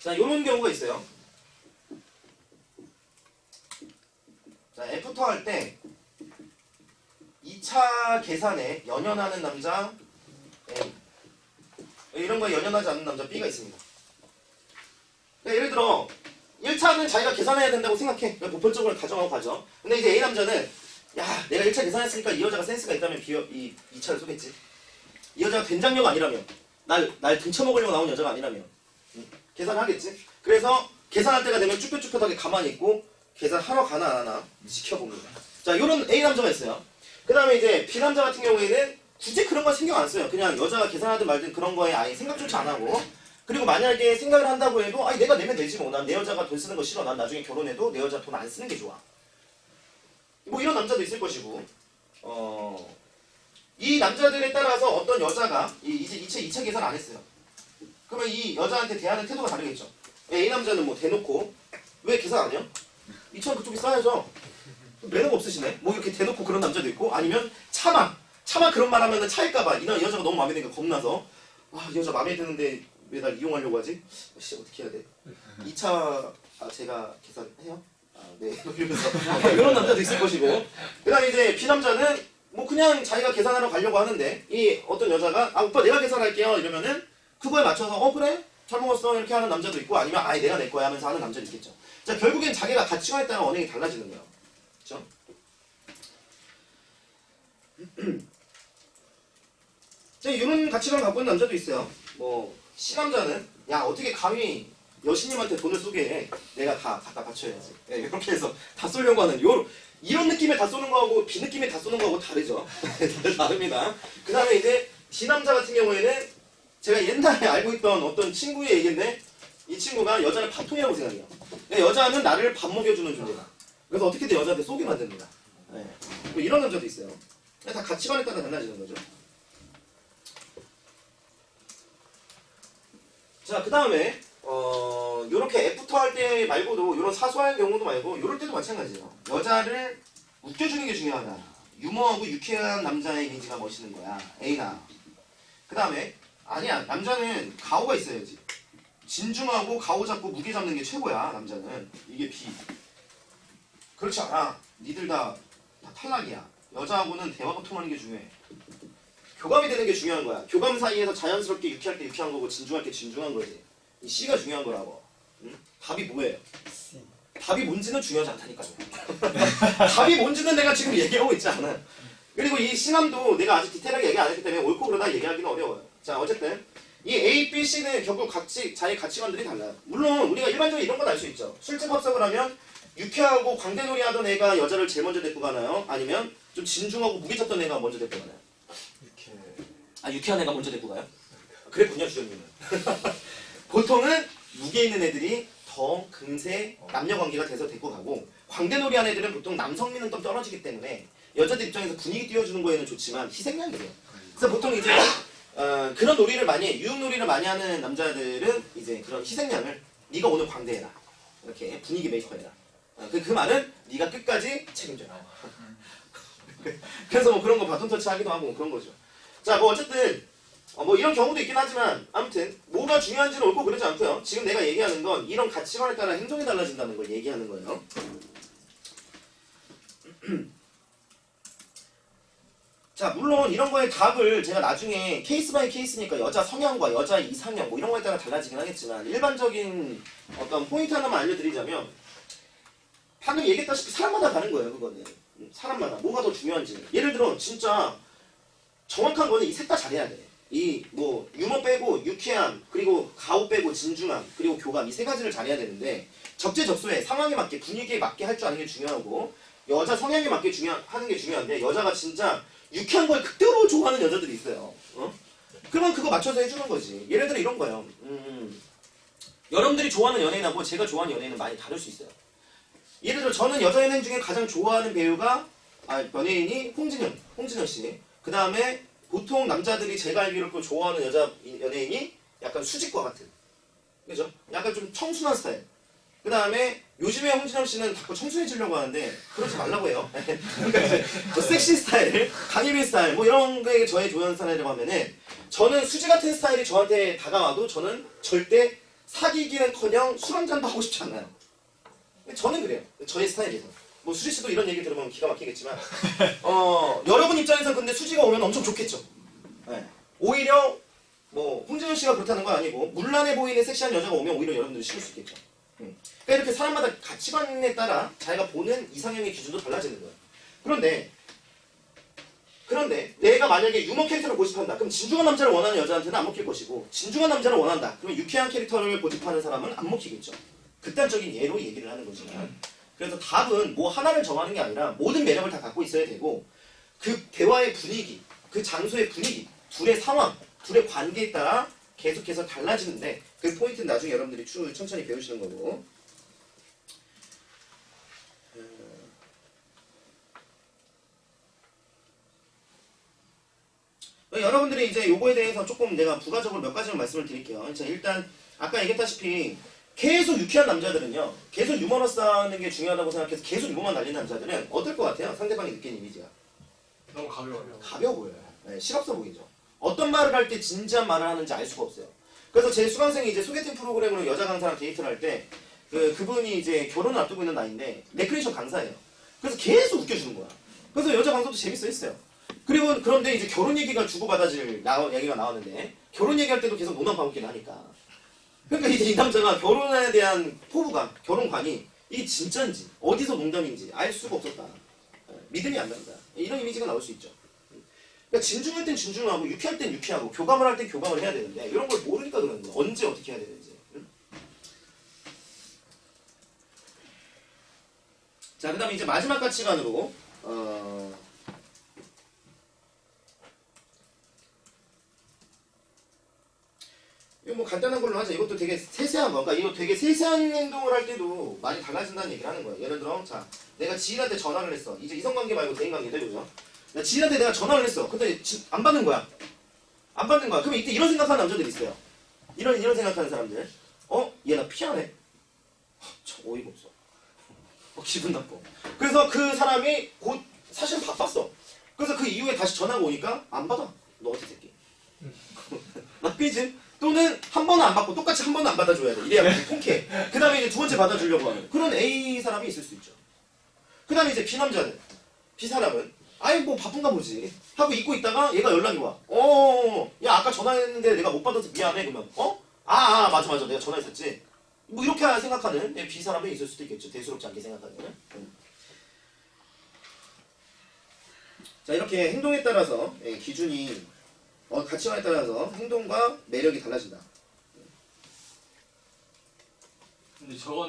자, 요런 경우가 있어요. 자, 애프터 할 때 2차 계산에 연연하는 남자 A 이런 거에 연연하지 않는 남자 B가 있습니다. 그러니까 예를 들어 1차는 자기가 계산해야 된다고 생각해. 보편적으로 가정하고 가죠. 근데 이제 A 남자는 야 내가 1차 계산했으니까 이 여자가 센스가 있다면 B, 이 2차를 쏘겠지. 이 여자가 된장녀가 아니라면 날, 날 등쳐먹으려고 나온 여자가 아니라면 음, 계산하겠지. 그래서 계산할 때가 되면 쭈뼛쭈뼛하게 가만히 있고 계산하러 가나 안 하나 지켜봅니다. 자 요런 A 남자가 있어요. 그 다음에 이제 B 남자 같은 경우에는 굳이 그런 거 신경 안 써요. 그냥 여자가 계산하든 말든 그런 거에 아예 생각조차 안 하고 그리고 만약에 생각을 한다고 해도 아니 내가 내면 되지 뭐. 난 내 여자가 돈 쓰는 거 싫어. 난 나중에 결혼해도 내 여자 돈 안 쓰는 게 좋아. 뭐 이런 남자도 있을 것이고 어, 이 남자들에 따라서 어떤 여자가 이, 이제 2차, 2차 계산 안 했어요. 그러면 이 여자한테 대하는 태도가 다르겠죠. A 남자는 뭐 대놓고 왜 계산 안 해요? 2천 그쪽이 써야죠. 매너가 없으시네. 뭐 이렇게 대놓고 그런 남자도 있고 아니면 차마 차마 그런 말 하면은 차일까봐 이 여자가 너무 마음에 드니까 겁나서 아이 여자 마음에 드는데 왜 날 이용하려고 하지? 씨 어떻게 해야 돼? 2차 아, 제가 계산해요? 아, 네. 이러면서 이런 남자도 있을 것이고 그다음에 이제 B 남자는 뭐 그냥 자기가 계산하러 가려고 하는데 이 어떤 여자가 아 오빠 내가 계산할게요 이러면은 그거에 맞춰서 어 그래 잘 먹었어 이렇게 하는 남자도 있고 아니면 아예 내가 낼 거야 하면서 하는 남자도 있겠죠. 자 결국엔 자기가 가치관에 따라 언행이 달라지는 거예요. 그렇죠? 자 이런 가치관 갖고 있는 남자도 있어요. 뭐 C남자는 야 어떻게 감히 여신님한테 돈을 쏘게 해. 내가 다 갖다 바쳐야지. 예, 이렇게 해서 다 쏘려고 하는 요 이런 느낌에 다 쏘는 거하고 B 느낌에 다 쏘는 거하고 다르죠. 다릅니다. 그 다음에 이제 D 남자 같은 경우에는 제가 옛날에 알고 있던 어떤 친구의 얘기인데 이 친구가 여자를 밥통이라고 생각해요. 근데 여자는 나를 밥 먹여주는 존재다. 그래서 어떻게든 여자한테 쏘게 만듭니다. 예. 뭐 이런 남자도 있어요. 다 가치관에 따라 달라지는 거죠. 자, 그 다음에 어 요렇게 애프터 할 때 말고도 요런 사소한 경우도 말고 요럴 때도 마찬가지예요. 여자를 웃겨주는 게 중요하다. 유머하고 유쾌한 남자의 이미지가 멋있는 거야. A나. 그 다음에 아니야 남자는 가오가 있어야지. 진중하고 가오 잡고 무게 잡는 게 최고야 남자는. 이게 B. 그렇지 않아. 니들 다, 다 탈락이야. 여자하고는 대화가 통하는 게 중요해. 교감이 되는 게 중요한 거야. 교감 사이에서 자연스럽게 유쾌할 때 유쾌한 거고 진중할 때 진중한 거지. 이 C가 중요한 거라고. 응? 답이 뭐예요? 답이 뭔지는 중요하지 않다니까요. 답이 뭔지는 내가 지금 얘기하고 있지 않아. 그리고 이 C남도 내가 아직 디테일하게 얘기 안 했기 때문에 옳고 그르다 얘기하기는 어려워요. 자 어쨌든 이 A, B, C는 결국 각지 자기 가치관들이 달라요. 물론 우리가 일반적으로 이런 건 알 수 있죠. 술집 합석을 하면 유쾌하고 광대놀이 하던 애가 여자를 제일 먼저 데리고 가나요? 아니면 좀 진중하고 무게 잡던 애가 먼저 데리고 가나요? 이렇게 아 유쾌한 애가 먼저 데리고 가요? 그랬군요 주연님은 보통은 무게 있는 애들이 더 금세 남녀 관계가 돼서 데리고 가고 광대놀이 한 애들은 보통 남성미는 좀 떨어지기 때문에 여자들 입장에서 분위기 띄워주는 거에는 좋지만 희생양이래요. 그래서 보통 이제 어, 그런 놀이를 많이 해 유흥놀이를 많이 하는 남자들은 이제 그런 희생양을 네가 오늘 광대해라. 이렇게 분위기 메이커해라. 어, 그, 그 말은 네가 끝까지 책임져라. 그래서 뭐 그런 거 바톤 터치 하기도 하고 뭐 그런 거죠. 자, 뭐 어쨌든 어, 뭐 이런 경우도 있긴 하지만 아무튼 뭐가 중요한지는 옳고 그러지 않고요. 지금 내가 얘기하는 건 이런 가치관에 따라 행동이 달라진다는 걸 얘기하는 거예요. 자, 물론 이런 거의 답을 제가 나중에 케이스 바이 케이스니까 여자 성향과 여자 이상형 뭐 이런 거에 따라 달라지긴 하겠지만 일반적인 어떤 포인트 하나만 알려드리자면 방금 얘기했다시피 사람마다 다른 거예요, 그거는. 음, 사람마다 뭐가 더 중요한지. 예를 들어 진짜 정확한 거는 이 셋 다 잘해야 돼. 이 뭐 유머 빼고 유쾌함 그리고 가오 빼고 진중함 그리고 교감 이 세 가지를 잘해야 되는데 적재적소에 상황에 맞게 분위기에 맞게 할 줄 아는 게 중요하고 여자 성향에 맞게 중요 하는 게 중요한데 여자가 진짜 유쾌한 걸 극대로 좋아하는 여자들이 있어요. 어? 그러면 그거 맞춰서 해주는 거지. 예를 들어 이런 거예요. 음, 여러분들이 좋아하는 연예인하고 제가 좋아하는 연예인은 많이 다를 수 있어요. 예를 들어 저는 여자 연예인 중에 가장 좋아하는 배우가 아, 연예인이 홍진영, 홍진영 씨. 그 다음에 보통 남자들이 제가 알기로 또 좋아하는 여자 연예인이 약간 수직과 같은. 그죠? 약간 좀 청순한 스타일. 그 다음에 요즘에 홍진영 씨는 자꾸 청순해지려고 하는데 그러지 말라고 해요. 그러니까 이제 뭐 섹시 스타일, 강일민 스타일 뭐 이런 게 저의 조연 스타일이라고 하면은 저는 수지 같은 스타일이 저한테 다가와도 저는 절대 사귀기는커녕 술 한잔도 하고 싶지 않아요. 저는 그래요. 저의 스타일에서. 뭐 수지 씨도 이런 얘기 들으면 기가 막히겠지만 어 여러분 입장에서 근데 수지가 오면 엄청 좋겠죠. 네. 오히려 뭐 홍진영 씨가 그렇다는 건 아니고 물란해 보이는 섹시한 여자가 오면 오히려 여러분들이 싫을 수 있겠죠. 음. 그러니까 이렇게 사람마다 가치관에 따라 자기가 보는 이상형의 기준도 달라지는 거예요. 그런데 그런데 내가 만약에 유머 캐릭터를 고집한다. 그럼 진중한 남자를 원하는 여자한테는 안 먹힐 것이고 진중한 남자를 원한다. 그러면 유쾌한 캐릭터를 고집하는 사람은 안 먹히겠죠. 극단적인 예로 얘기를 하는 거지만 그래서 답은 뭐 하나를 정하는 게 아니라 모든 매력을 다 갖고 있어야 되고 그 대화의 분위기, 그 장소의 분위기, 둘의 상황, 둘의 관계에 따라 계속해서 달라지는데 그 포인트는 나중에 여러분들이 추 천천히 배우시는 거고. 어, 여러분들이 이제 요거에 대해서 조금 내가 부가적으로 몇 가지만 말씀을 드릴게요. 자, 일단 아까 얘기했다시피 계속 유쾌한 남자들은요, 계속 유머러스 하는 게 중요하다고 생각해서 계속 유머만 날리는 남자들은 어떨 것 같아요? 상대방이 느끼는 이미지가. 너무 가벼워요. 가벼워 보여요. 네, 실없어 보이죠. 어떤 말을 할 때 진지한 말을 하는지 알 수가 없어요. 그래서 제 수강생이 이제 소개팅 프로그램으로 여자 강사랑 데이트를 할 때 그, 그분이 이제 결혼을 앞두고 있는 나이인데 레크레이션 강사예요. 그래서 계속 웃겨주는 거야. 그래서 여자 강사도 재밌어 했어요. 그리고 그런데 이제 결혼 얘기가 주고받아질 나, 얘기가 나왔는데 결혼 얘기할 때도 계속 논한 방귀를 하니까 그러니까 이 남자가 결혼에 대한 포부감, 결혼관이 이게 진짜인지 어디서 농담인지 알 수가 없었다. 예, 믿음이 안 간다. 이런 이미지가 나올 수 있죠. 그러니까 진중할 땐 진중하고 유쾌할 땐 유쾌하고 교감을 할 땐 교감을 해야 되는데 이런 걸 모르니까 그러는 거야. 언제 어떻게 해야 되는지. 응? 자, 그 다음에 이제 마지막 가치관으로 어 이거 뭐 간단한 걸로 하자. 이것도 되게 세세한 거. 그러니까 이거 되게 세세한 행동을 할 때도 많이 달라진다는 얘기를 하는 거예요. 예를 들어, 자, 내가 지인한테 전화를 했어. 이제 이성관계 말고 대인관계도 그죠? 나 지인한테 내가 전화를 했어. 근데 지- 안 받는 거야. 안 받는 거야. 그러면 이때 이런 생각하는 남자들이 있어요. 이런 이런 생각하는 사람들. 어? 얘 나 피하네. 참 어이가 없어. 어, 기분 나빠. 그래서 그 사람이 곧 사실 바빴어. 그래서 그 이후에 다시 전화가 오니까 안 받아. 너 어디 새끼. 나 삐지? 또는 한 번은 안 받고 똑같이 한 번은 안 받아줘야 돼. 이래야 통쾌해. 그 다음에 이제 두 번째 받아주려고 하는 그런 A 사람이 있을 수 있죠. 그 다음에 이제 B 남자들. B 사람은 아이 뭐 바쁜가 보지 하고 있고 있다가 얘가 연락이 와. 어, 야 아까 전화했는데 내가 못 받아서 미안해. 그러면 어? 아, 아 맞아 맞아 내가 전화했었지. 뭐 이렇게 생각하는 B 사람이 있을 수도 있겠죠. 대수롭지 않게 생각하는. 음. 자 이렇게 행동에 따라서 예, 기준이 어, 가치관에 따라서 행동과 매력이 달라진다. 근데 저건